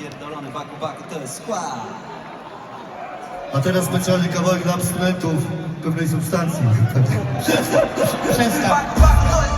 pierdolony baku baku to jest skład. A teraz specjalny kawałek dla abstynentów pewnej substancji. Przestań. Baku